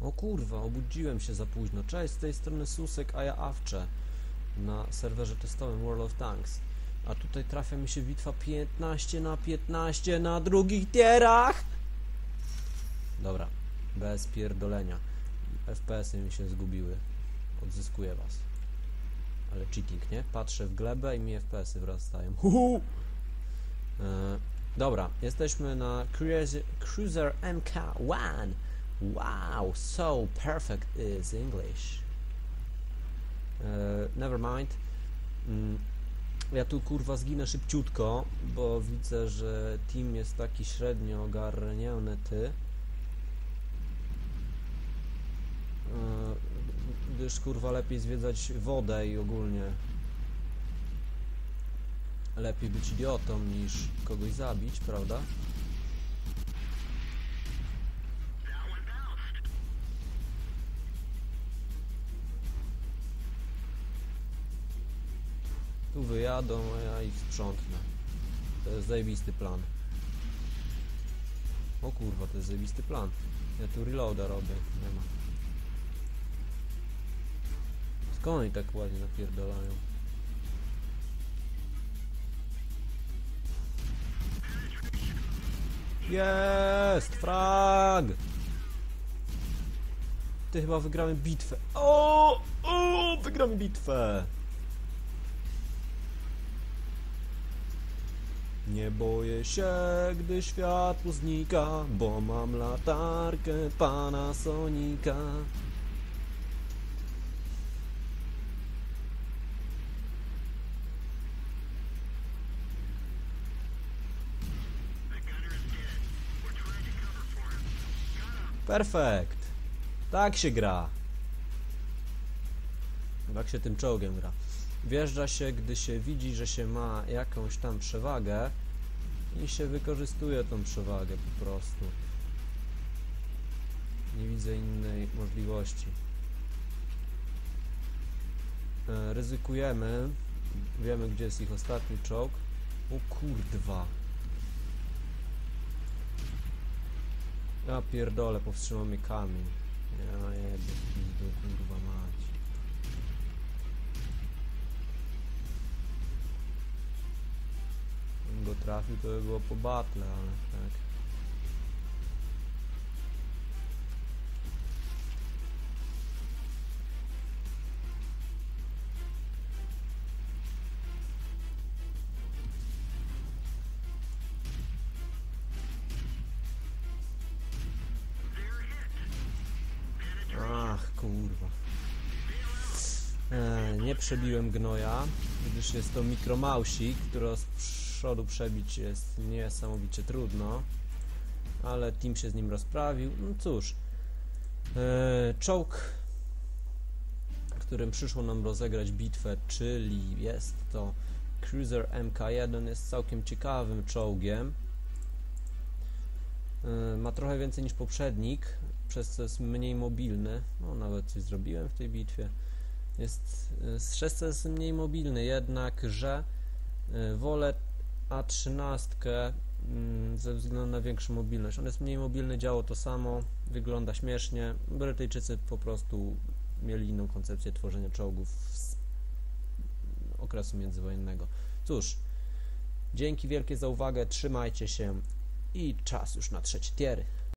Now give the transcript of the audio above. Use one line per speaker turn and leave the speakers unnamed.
O kurwa, obudziłem się za późno. Cześć, z tej strony Susek, a ja Awcze na serwerze testowym World of Tanks. A tutaj trafia mi się bitwa 15 na 15 na drugich tierach. Dobra, bez pierdolenia. FPS-y mi się zgubiły. Odzyskuję was. Ale cheating, nie? Patrzę w glebę i mi FPS-y wracają. Huhu! E, dobra, jesteśmy na Cruiser, Cruiser MK1. Wow, so perfect is English. E, never mind. Mm, ja tu kurwa zginę szybciutko, bo widzę, że team jest taki średnio ogarniony ty. E, gdyż kurwa lepiej zwiedzać wodę i ogólnie lepiej być idiotą niż kogoś zabić, prawda? Tu wyjadą, a ja ich sprzątnę. To jest zajebisty plan. O kurwa, to jest zajebisty plan. Ja tu reloada robię, nie ma. Skąd oni tak ładnie napierdolają? Jest! Frag! Ty chyba wygramy bitwę. O! O! Wygramy bitwę! Nie boję się, gdy światło znika, bo mam latarkę pana Sonika. Perfekt. Tak się gra. Tak się tym czołgiem gra. Wjeżdża się, gdy się widzi, że się ma jakąś tam przewagę i się wykorzystuje tą przewagę po prostu. Nie widzę innej możliwości. E, ryzykujemy. Wiemy, gdzie jest ich ostatni czołg. O kurwa. Ja pierdolę, powstrzymał mnie kamień. Ja jebie, kurwa mać. Go trafił, to by było po batle, ale tak. E, przebiłem gnoja, gdyż jest to mikromausik, którego z przodu przebić jest niesamowicie trudno. Ale team się z nim rozprawił. No cóż. E, czołg, którym przyszło nam rozegrać bitwę, czyli jest to Cruiser MK1, jest całkiem ciekawym czołgiem. E, ma trochę więcej niż poprzednik, przez co jest mniej mobilny. No, nawet coś zrobiłem w tej bitwie. Jest, y, przez co jest mniej mobilny, jednakże wolę A13 mm, ze względu na większą mobilność. On jest mniej mobilny, działo to samo, wygląda śmiesznie. Brytyjczycy po prostu mieli inną koncepcję tworzenia czołgów z okresu międzywojennego. Cóż, dzięki wielkie za uwagę, trzymajcie się i czas już na trzecie tiery.